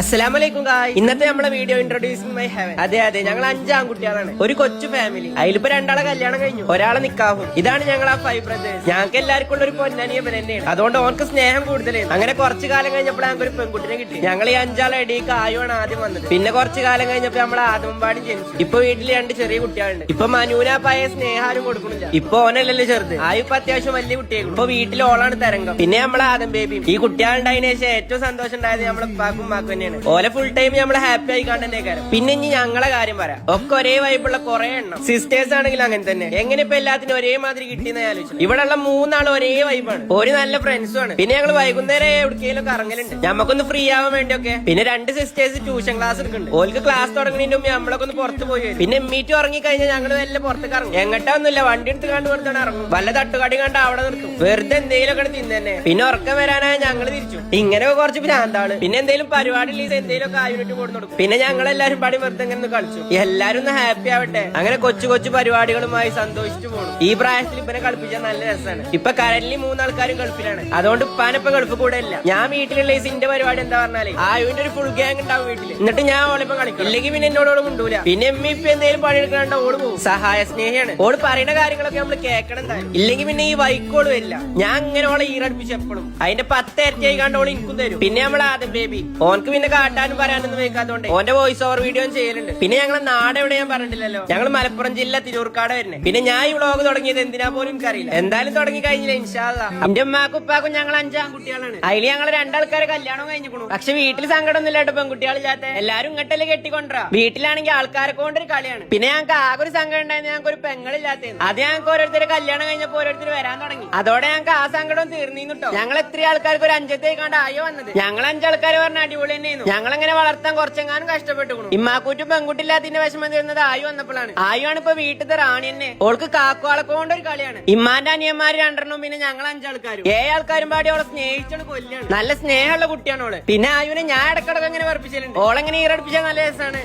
അസ്സലാമലൈക്കും ഇന്നത്തെ നമ്മുടെ വീഡിയോ ഇൻട്രൊഡ്യൂസിംഗ് മൈ ഹെവൻ അതെ അതെ. ഞങ്ങൾ അഞ്ചാം കുട്ടികളാണ്. ഒരു കൊച്ചു ഫാമിലി അതിലിപ്പോ രണ്ടാളെ കല്യാണം കഴിഞ്ഞു. ഒരാളെ നിക്കാവും ഇതാണ് ഞങ്ങൾ ആ ഫൈവ് ബ്രദേഴ്സ് ഞങ്ങൾക്ക് എല്ലാവർക്കും ഉള്ള ഒരു പൊന്നനിയ തന്നെയാണ് അതുകൊണ്ട് ഓർക്ക് സ്നേഹം കൂടുതലായിരുന്നു അങ്ങനെ കുറച്ചു കാലം കഴിഞ്ഞപ്പോൾ ഞങ്ങൾക്ക് ഒരു പെൺകുട്ടിനെ കിട്ടി. ഞങ്ങൾ ഈ അഞ്ചാളെ ഇടയിൽ കായുവാണ് ആദ്യം വന്നത്. പിന്നെ കുറച്ചു കാലം കഴിഞ്ഞപ്പോൾ നമ്മൾ ആദമ്പാടി ജനിച്ചു. ഇപ്പൊ വീട്ടിൽ രണ്ട് ചെറിയ കുട്ടികളുണ്ട്. ഇപ്പൊ മനുവിന പയ സ്നേഹാരും കൊടുക്കണില്ല ഇപ്പൊ ഓനല്ലല്ലോ ചെറുത്. ആയു ഇപ്പൊ അത്യാവശ്യം വലിയ കുട്ടിയായിരുന്നു. ഇപ്പൊ വീട്ടിൽ ഓളാണ് തരംഗം. പിന്നെ നമ്മളെ ആദം ബേബി ഈ കുട്ടികളുണ്ടായതിനു ശേഷം ഏറ്റവും സന്തോഷം ഉണ്ടായത് നമ്മളെ ഉപ്പാക്കും ഉമ്മാക്കും തന്നെയാണ്. ഓലെ ഫുൾ ടൈം നമ്മളെ ഹാപ്പി ആയി കാര്യം പിന്നെ ഇനി ഞങ്ങളെ കാര്യം പറയാം. ഒക്കെ ഒരേ വൈബുള്ള കുറെ എണ്ണം. സിസ്റ്റേഴ്സ് ആണെങ്കിലും അങ്ങനെ തന്നെ. എങ്ങനെ ഇപ്പൊ എല്ലാത്തിനും ഒരേ മാതിരി കിട്ടിയെന്ന് ആലോചിച്ചു ഇവിടെ ഉള്ള മൂന്നാളും ഒരേ വൈബാണ് ഒരു നല്ല ഫ്രണ്ട്സും ആണ്. പിന്നെ ഞങ്ങൾ വൈകുന്നേരം എവിടേക്കെങ്കിലും ഇറങ്ങലുണ്ട്. നമുക്കൊന്ന് ഫ്രീ ആവാൻ വേണ്ടിയൊക്കെ. പിന്നെ രണ്ട് സിസ്റ്റേഴ്സ് ട്യൂഷൻ ക്ലാസ് എടുക്കുന്നുണ്ട്. ഓൾക്ക് ക്ലാസ് തുടങ്ങുന്നതിന് മുമ്പ് നമ്മളൊക്കെ ഒന്ന് പുറത്ത് പോയി പിന്നെ മീറ്റ് ഇറങ്ങി കഴിഞ്ഞാൽ ഞങ്ങൾ വല്ല പുറത്തേക്ക് ഇറങ്ങും. എങ്ങട്ടാ വണ്ടി എടുത്ത് കണ്ട് പുറത്താണ് ഇറങ്ങും. വല്ല തട്ടുകടി കണ്ട് അവിടെ നിർത്തും. വെറുതെ എന്തെങ്കിലും ഒക്കെ തിന്നെ പിന്നെ ഉറക്കം വരാനായ ഞങ്ങൾ തിരിച്ചു. ഇങ്ങനെ കുറച്ച് ഭ്രാന്താണ് പിന്നെ എന്തെങ്കിലും പരിപാടി ഇല്ല എന്തെങ്കിലും ഒക്കെ ആയിട്ട് കൊടുത്തു പിന്നെ ഞങ്ങൾ എല്ലാരും പാടി വെറുതെ ഇങ്ങനെ കളിച്ചു. എല്ലാരും ഒന്ന് ഹാപ്പി ആവട്ടെ. അങ്ങനെ കൊച്ചു കൊച്ചു പരിപാടികളുമായി സന്തോഷിച്ചു പോകണം ഈ പ്രായത്തിൽ ഇപ്പനെ കളിപ്പിച്ചാൽ നല്ല രസമാണ്. ഇപ്പൊ കരലിൽ മൂന്നാൾക്കാരും ഗൾഫിലാണ്. അതുകൊണ്ട് ഇപ്പാനിപ്പോ ഗൾഫ് കൂടെ ഇല്ല. ഞാൻ വീട്ടിലുള്ള സിന്റെ പരിപാടി എന്താ പറഞ്ഞാൽ ആയുവിന്റെ ഒരു ഫുൾ ഗ്യാങ് ഉണ്ടാവും വീട്ടിൽ എന്നിട്ട് ഞാൻ ഓളിപ്പം കളിക്കും. ഇല്ലെങ്കിൽ പിന്നെ എന്നോട് മുണ്ടൂല. പിന്നെ എമ്മി ഇപ്പൊ എന്തെങ്കിലും പണിയെടുക്കാണ്ട് ഓട് പോകും സഹായ സ്നേഹിയാണ് ഓട് പറയുന്ന കാര്യങ്ങളൊക്കെ നമ്മൾ കേൾക്കണം ഇല്ലെങ്കിൽ പിന്നെ ഈ വൈക്കോട് വരില്ല ഞാൻ അങ്ങനെ ഓളെ ഈറടിപ്പിച്ച് എപ്പോഴും. അതിന്റെ പത്ത് ഇരട്ടിയായി കണ്ട് ഓളെ എനിക്കും തരും. പിന്നെ നമ്മൾ ആദ്യം ബേബി. ഓനക്ക് പിന്നെ കാട്ടാനും പറയാനൊന്നും വെക്കാത്തോണ്ട് ഓന്റെ വോയിസ് ഓവർ വീഡിയോ ചെയ്യലുണ്ട്. പിന്നെ ഞങ്ങളെ നാട് എവിടെ ഞാൻ പറഞ്ഞിട്ടില്ലല്ലോ. ഞങ്ങൾ മലപ്പുറം ജില്ല തിരൂർക്കാട് വരുന്നത് പിന്നെ ഞാൻ ഈ വ്ളോഗ് തുടങ്ങിയത് എന്തിനാ പോലും എനിക്കറിയില്ല. എന്തായാലും തുടങ്ങി കഴിഞ്ഞില്ല ഇൻഷാല്ല എന്റെ ഉമ്മാക്കും ഉപ്പാക്കും ഞങ്ങൾ അഞ്ചാം കുട്ടികളാണ് അതിൽ ഞങ്ങൾ രണ്ടാൾക്കാരെ കല്യാണം കഴിഞ്ഞിക്കണു. പക്ഷെ വീട്ടിൽ സങ്കടമൊന്നും ഇല്ലാട്ടോ പെൺകുട്ടികളില്ലാത്ത. എല്ലാരും ഇങ്ങോട്ടല്ലേ കെട്ടിക്കൊണ്ടാ വീട്ടിലാണെങ്കിൽ ആൾക്കാരെ കൊണ്ടൊരു കളിയാണ്. പിന്നെ ഞങ്ങൾക്ക് ആകെ ഒരു സങ്കടം ഉണ്ടായിരുന്നു ഞങ്ങൾക്ക് ഒരു പെങ്ങളില്ലാത്ത അത് ഞങ്ങൾക്ക് ഓരോരുത്തർ കല്യാണം കഴിഞ്ഞപ്പോ ഓരോരുത്തർ വരാൻ തുടങ്ങി. അതോടെ ഞങ്ങൾക്ക് ആ സങ്കടം തീർന്നിന്നു കേട്ടോ ഞങ്ങൾ എത്ര ആൾക്കാർക്ക് ഒരു അഞ്ചത്തെ കണ്ട് ആയോ വന്നത്? ഞങ്ങൾ അഞ്ചാൾക്കാർ പറഞ്ഞ അടിപൊളി തന്നെയായിരുന്നു. ഞങ്ങൾ അങ്ങനെ വളർത്താൻ കുറച്ചെങ്ങാനും കഷ്ടപ്പെട്ടു ഇമ്മാക്കൂറ്റും പെൺകുട്ടില്ലാത്തിന്റെ വിഷമം തീർന്നത് ആയു വന്നപ്പോഴാണ്. ആയു ആണ് ഇപ്പൊ വീട്ടിലത്തെ റാണി തന്നെ. ഓൾക്ക് കാക്കുവാളെ കൊണ്ട് ഒരു കളിയാണ്. ഇമ്മാന്റെ അനിയന്മാര് രണ്ടെണ്ണം പിന്നെ ഞങ്ങൾ അഞ്ചാൾക്കാരും. ഏഴ് ആൾക്കാരും പാടി അവളെ സ്നേഹിച്ചോൾ കൊല്ലാണ് നല്ല സ്നേഹമുള്ള കുട്ടിയാണ് ഓൾ. പിന്നെ ആയുവിനെ ഞാൻ ഇടക്കിടക്ക് അങ്ങനെ വർപ്പിച്ചിട്ടുണ്ട്. ഓളെങ്ങനെ ഈറടിപ്പിച്ചാൽ നല്ല രസമാണ്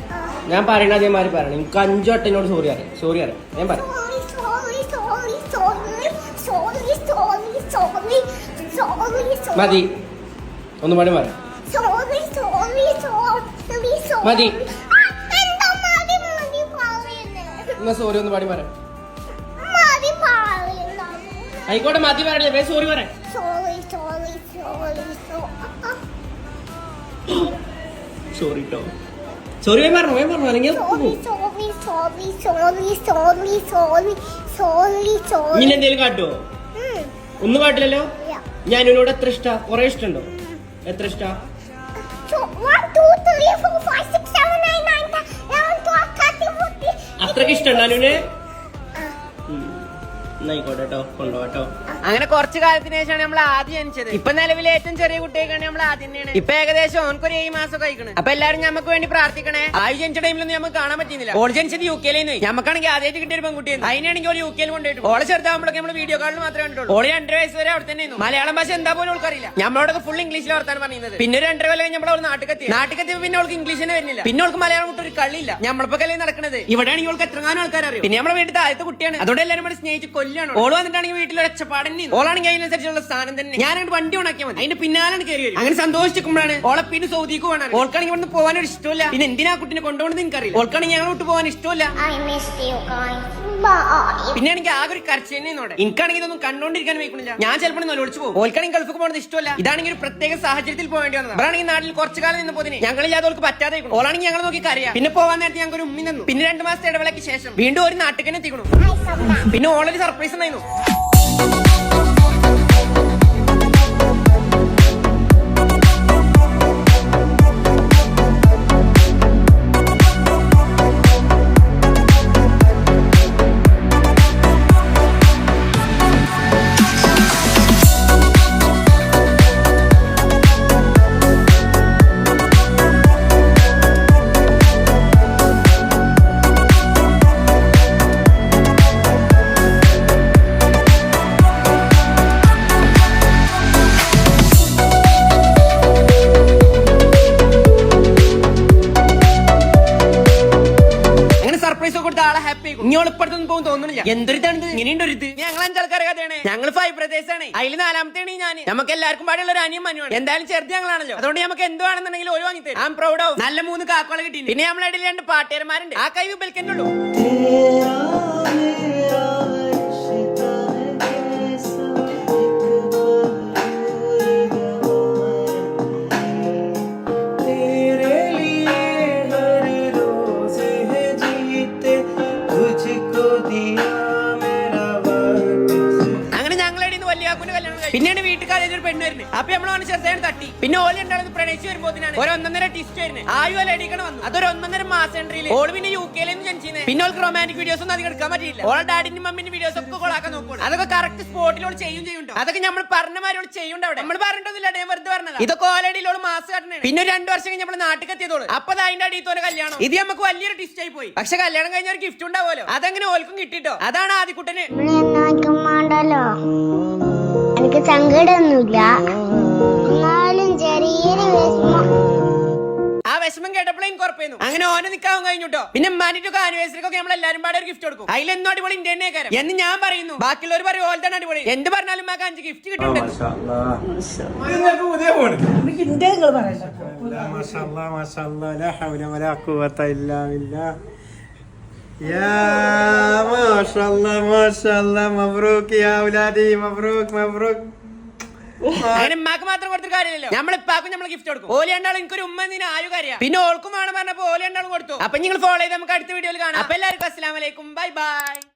ഞാൻ പറയണ അതേമാതിരി പറയണം. എനിക്ക് അഞ്ചു വട്ടനോട് സോറി അറിയാം സോറി അറിയാം ഞാൻ പറയാം മതി ഒന്ന് പാടി മാറി സോറി സോറി സോറി സോറി മതി. എന്നാ സോറി ഒന്ന് പാടി പറയാം. ആയിക്കോട്ടെ മതി പറയല്ലേ സോറി പറയാം സോറി സോറി സോറി സോറി ആ, സോറി കേട്ടോ സോറി വേ പറഞ്ഞു വേ പറഞ്ഞു അല്ലെങ്കിൽ sorry, sorry, ഒന്നും പാടില്ലല്ലോ ഞാൻ ഇവനോട് എത്ര ഇഷ്ട? കൊറേ ഇഷ്ടമുണ്ടോ എത്ര ഇഷ്ട? അത്രയ്ക്ക് ഇഷ്ടമുണ്ടോ അനുവിനെ? എന്നായിക്കോട്ടെ കേട്ടോ കൊണ്ടുപോട്ടോ അങ്ങനെ കുറച്ച് കാലത്തിന് ശേഷമാണ് നമ്മൾ ആദ്യം ജനിച്ചത്. ഇപ്പൊ നിലവിലെ ഏറ്റവും ചെറിയ കുട്ടിയൊക്കെയാണ് നമ്മൾ ആദ്യം തന്നെയാണ്. ഇപ്പൊ ഏകദേശം ഓൻക്കൊരു ഏഴ് മാസം കഴിക്കണം അപ്പൊ എല്ലാരും നമുക്ക് വേണ്ടി പ്രാർത്ഥിക്കണേ. ആയി ജനിച്ച ടൈമിലൊന്നും നമുക്ക് കാണാൻ പറ്റുന്നില്ല ഓൾ ജനിച്ചത് യു കെയിലേന്ന് നമുക്കാണെങ്കിൽ ആദ്യമായിട്ട് കിട്ടിയ ഒരു പെൺകുട്ടിയാണ് അതിനാണെങ്കിൽ ഒരു യു കെയിൽ കൊണ്ടുപോയിട്ട് ഓളെ ചെറുതാകുമ്പോഴൊക്കെ നമ്മൾ വീഡിയോ കാളിൽ മാത്രമേ കണ്ടുള്ളൂ ഓളെ രണ്ടര വയസ്സ് വരെ അവിടെ തന്നെ മലയാളം ഭാഷ എന്താ പോലും ഓൾക്കറിയില്ല. നമ്മളോടൊക്കെ ഫുൾ ഇംഗ്ലീഷിൽ വർത്താൻ പറയുന്നത് പിന്നെ ഒരു രണ്ടര കൊല്ലം നമ്മൾ അവൾ നാട്ടിലെത്തി നാട്ടിലെത്തി പിന്നെ അവൾക്ക് ഇംഗ്ലീഷ് തന്നെ വരുന്നില്ല. പിന്നെ അവൾക്ക് മലയാളം വിട്ട് ഒരു കളിയില്ല നമ്മളിപ്പോ കല്ലേ നടക്കുന്നത് ഇവിടെയാണെങ്കിൽ അവൾക്ക് എത്രങ്ങാനും ആൾക്കാർ അറിയും പിന്നെ നമ്മുടെ വീട്ടിൽ ആദ്യത്തെ കുട്ടിയാണ്. അതുകൊണ്ട് എല്ലാവരും സ്നേഹിച്ച് സ്നേഹിച്ച് കൊല്ലാണ് ഓൾ വന്നിട്ടാണെങ്കിൽ വീട്ടിൽ ഒച്ചപ്പാടന്നെ ഓളാണെങ്കിൽ അതിനനുസരിച്ചുള്ള സ്ഥാനം തന്നെ. ഞാൻ അങ്ങോട്ട് വണ്ടി ഉണക്കിയാൽ മതി. അതിന്റെ പിന്നാലാണ് കയറി വരും. അങ്ങനെ സന്തോഷിച്ചിരിക്കുമ്പോഴാണ് ഓളെ പിന്നെ സൗദിക്ക് പോകണം ഓൾക്കാണെങ്കിൽ ഇവിടെ പോകാൻ ഒരു ഇഷ്ടമില്ല പിന്നെ എന്തിനാ കുട്ടിനെ കൊണ്ടുപോകണമെന്ന് എനിക്കറിയില്ല. ഓൾക്കാണെങ്കിൽ ഞങ്ങളോട്ട് പോകാൻ ഇഷ്ടമില്ല. പിന്നെ എനിക്ക് ആകെ ഒരു കരച്ചെന്നോടെ എനിക്കാണെങ്കിൽ ഇതൊന്നും കണ്ടോണ്ടിരിക്കാൻ വയ്ക്കുന്നില്ല ഞാൻ ചിലപ്പോൾ നല്ല ഒളിച്ചു പോകും. ഓൽക്കാണെങ്കിൽ ഗൾഫ് പോകുന്നത് ഇഷ്ടമല്ല. ഇതാണെങ്കിൽ ഒരു പ്രത്യേക സാഹചര്യത്തിൽ പോകേണ്ടി വന്നത്. അവരാണെങ്കിൽ നാട്ടിൽ കുറച്ചു കാലം നിന്ന് പോതിന്. ഞങ്ങളില്ലാതെ ഓൾക്ക് പറ്റാതെ ഓളാണെങ്കിൽ ഞങ്ങൾ നോക്കി കറിയാം പിന്നെ പോകാൻ നേരത്തെ ഞങ്ങൾക്ക് ഒരു ഉമ്മി നിന്നു. പിന്നെ രണ്ടു മാസത്തെ ഇടവേളയ്ക്ക് ശേഷം വീണ്ടും ഒരു I പിന്നെ ഓളൊരു സർപ്രൈസ് ഉണ്ടായിരുന്നു. ഹാപ്പി ആയിരിക്കും ഇനി എളുപ്പടുത്തൊന്നും പോകും തോന്നുന്നില്ല. എന്തൊരു ഇതാണ് ഇങ്ങനെയുണ്ട് ഒരു ഇത്. ഞങ്ങൾ അഞ്ചാൾക്കാരെ കഥയാണ്. ഞങ്ങൾ ഫൈവ് ബ്രദേഴ്സ് ആണ്. അതിൽ നാലാമത്തെയാണ് ഞാൻ നമുക്ക് എല്ലാവർക്കും പാടുള്ള ഒരു അനിയും മനുവാണ് എന്തായാലും ചെറുത് ഞങ്ങളാണല്ലോ. അതുകൊണ്ട് നമുക്ക് എന്തുവാണെന്നുണ്ടെങ്കിൽ ഒരു വാങ്ങി തരും ഐ പ്രൗഡ് ഓഫ് നല്ല മൂന്ന് കാക്കോളെ കിട്ടി പിന്നെ നമ്മളെ ഇടയിൽ രണ്ട് പാട്ടുകാരന്മാരുണ്ട്. ആ കൈ ബൽക്കന്നുള്ളൂ കാക്കുന്റെ കല്യാണം. പിന്നീട് വീട്ടുകാരെ ഒരു പെണ്ണ് വരുന്നത് അപ്പൊ നമ്മൾ വന്ന് ചെറുതായി തട്ടി. പിന്നെ ഓല ഉണ്ടാവുന്നത് പ്രണയിച്ച് വരുമ്പോത്തിനാണ് ഒരു ഒന്നൊന്നര ടിസ്റ്റ് വരുന്നത് ആയു അല്ല അടിക്കണം വന്നു. അതൊരു ഒന്നൊന്നര മാസം എൻട്രിയിൽ ഓൾ പിന്നെ യു നിന്ന് ജനിച്ചിരുന്നത് പിന്നെ ഓൾക്ക് റൊമാന്റിക് വീഡിയോസ് ഒന്നും അധികം എടുക്കാൻ പറ്റിയില്ല. ഓളെ ഡാഡിന്റെ മമ്മിന്റെ വീഡിയോസ് ഒക്കെ കൊളാക്കാൻ നോക്കും അതൊക്കെ കറക്റ്റ് സ്പോട്ടിൽ ചെയ്യും ചെയ്യുന്നുണ്ട് അതൊക്കെ നമ്മൾ പറഞ്ഞ മാതിരി ഓൾ ചെയ്യുണ്ട് അവിടെ? നമ്മൾ പറഞ്ഞിട്ടൊന്നുമില്ല ഞാൻ വെറുതെ പറഞ്ഞത്. ഇതൊക്കെ ഓൾറെഡി ഓൾ മാസം കാട്ടണേ. പിന്നെ രണ്ടു വർഷം കഴിഞ്ഞ് നമ്മൾ നാട്ടിൽ എത്തിയതോളൂ അപ്പൊ അതിന്റെ അടിയിൽ അടിയത്തോലെ കല്യാണം. ഇത് നമുക്ക് വലിയൊരു ടിസ്റ്റ് ആയി പോയി. പക്ഷെ കല്യാണം കഴിഞ്ഞ ഒരു ഗിഫ്റ്റ് ഉണ്ടാവുമല്ലോ. അതങ്ങനെ ഓൽക്കും കിട്ടിട്ടോ. അതാണ് ആദ്യക്കുട്ടന് എനിക്ക് സങ്കടമൊന്നുമില്ല. എന്നാലും ചെറിയൊരു വിഷമം ആ വിഷമം കേട്ടപ്പോഴേ എനിക്ക് ഉറപ്പായിരുന്നു അങ്ങനെ ഓനെ നിൽക്കാവും കഴിഞ്ഞുട്ടോ. പിന്നെ മാനിട്ടൊക്കെ ആനിവേഴ്സറിക്കൊക്കെ നമ്മൾ നമ്മളെല്ലാരും പാടെ ഒരു ഗിഫ്റ്റ് കൊടുക്കും. അതിലെന്നും അടിപൊളി ഇന്ത്യ തന്നെ കാര്യം എന്ന് ഞാൻ പറയുന്നു. ബാക്കിയുള്ളവർ പറയും ഓൾ തന്നെ അടിപൊളി. എന്ത് പറഞ്ഞാലും നമുക്ക് അഞ്ച് ഗിഫ്റ്റ് കിട്ടുന്നുണ്ട്. يا ما شاء الله ما شاء الله مبروك يا أولادي مبروك مبروك അങ്ങനെ ഉമ്മാക്ക് മാത്രം കൊടുത്തിട്ട് കാര്യമില്ലല്ലോ നമ്മൾ ഇപ്പാക്കും നമ്മൾ ഗിഫ്റ്റ് കൊടുക്കും ഓലി രണ്ടാളും എനിക്കൊരു ഉമ്മ നീ ആയു കാര്യം പിന്നെ ഓൾക്കും വേണം പറഞ്ഞപ്പോ ഓലി രണ്ടാളും കൊടുത്തു അപ്പൊ നിങ്ങൾ ഫോളോ ചെയ്ത് നമുക്ക് അടുത്ത വീഡിയോയിൽ കാണാം അപ്പൊ എല്ലാവർക്കും അസ്സലാമലൈക്കും ബൈ ബൈ